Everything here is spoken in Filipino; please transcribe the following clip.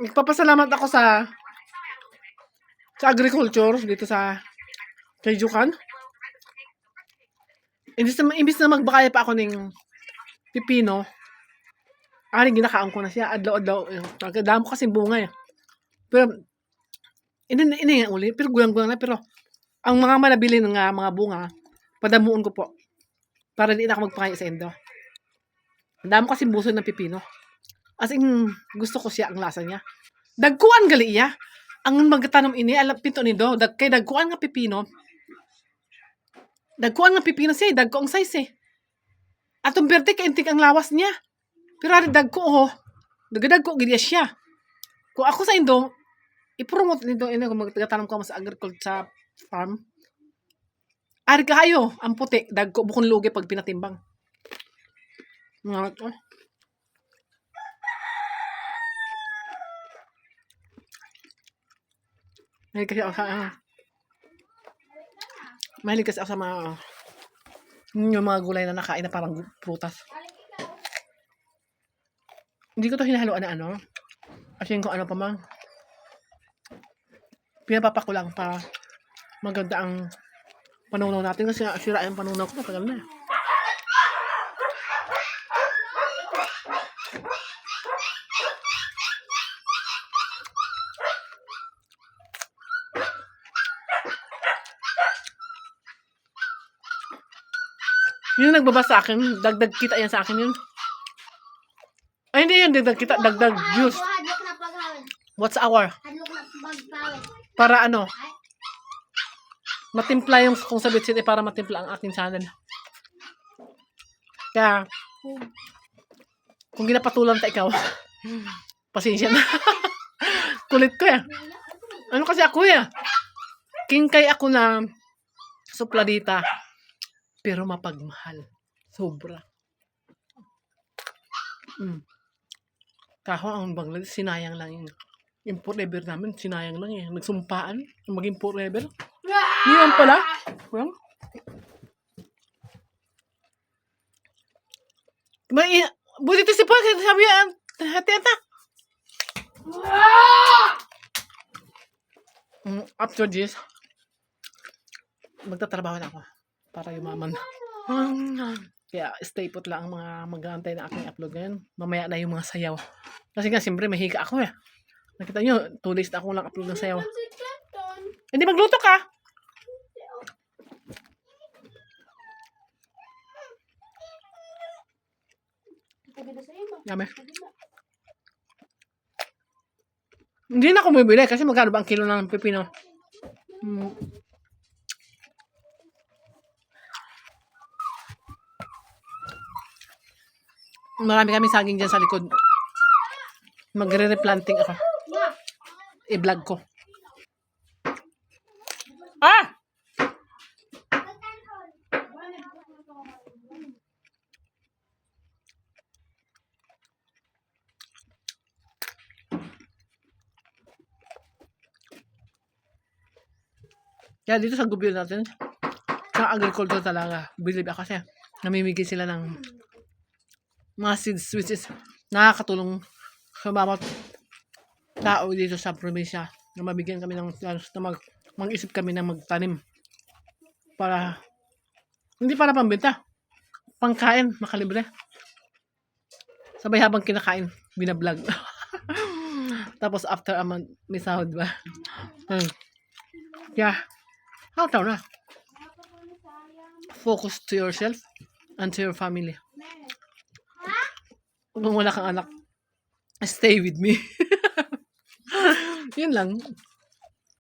nagpapasalamat ako sa sa agriculture dito sa kay Jukan. Imbis na, imbis na magbakaya pa ako ng pipino, ari ginakaon ko na siya adlaw-adlaw. Nagdamo kasi bunga eh. Pero ini ini nga uli, pero gulang-gulang na pero ang mga manabili ng nga mga bunga, padamuon ko po para di na ako magpakaya sa endo. Ang damo kasi buso ng pipino. As in, gusto ko siya ang lasa niya. Dagkuan gali iya. Ang magtanom ini, alam pito ni do, dag, kay dagkuan nga pipino. Dagkuan nga pipino siya, dagko ang size eh. Atong berte kay intik ang lawas niya. Pero ari dagko oh. Dagadagko gid siya. Kung ako sa indo, i-promote nito ina kung magtatanong ko sa agriculture farm. Ari kayo, ang puti, dagko bukon lugi pag pinatimbang. Mga to. Mahilig kasi ako sa ano. Mahilig kasi ako sa mga yung mga gulay na nakain na parang prutas. Hindi ko to hinahaluan na ano. Kasi kung ano pa man. Pinapapa ko lang para maganda ang panunaw natin kasi sira yung panunaw ko matagal na. Yun ang nagbaba sa akin, dagdag kita yan sa akin yun. Ay, hindi yun, dagdag kita, dagdag paghawin. What's our? Hadlok na paghawin. Para ano? Matimpla yung kung sa bitsit eh, para matimpla ang aking channel. Kaya, kung ginapatulan ta ikaw, pasensya na. Kulit ko ya. Ano kasi ako ya? Kingkay ako na supladita, pero mapagmahal. Sobra. Mm. Kaho ang Bangladesh, sinayang lang yun. Import level namin, sinayang lang eh. Nagsumpaan, maging level. Yun pala. Well, may, buti si Paul, sabi yan, teta. Mm, after this, magtatrabaho na ako para yumaman. Kaya stay put lang ang mga mag-aantay na aking upload ngayon. Mamaya na yung mga sayaw. Kasi nga, siyempre, mahiga ako eh. Nakita nyo, two days na ako lang upload ng sayaw. Hindi magluto ka. Yame. Hindi na ako bumibili kasi magkano ba ang kilo ng pipino? Hmm. Marami kami saging dyan sa likod. Magre-replanting ako. I-vlog ko. Ah! Kaya dito sa gobyerno natin, sa agriculture talaga, believe ako kasi namimigay sila ng mga seeds which is nakakatulong. Sa bawat tao dito sa probinsya na mabigyan kami ng chance na mag, mag-isip kami na magtanim para hindi para pambenta pangkain makalibre. Sabay habang kinakain binablog. Tapos after a month may sahod ba? Hmm. yeah. How tao na? Focus to yourself and to your family kung wala kang anak, stay with me. Yun lang.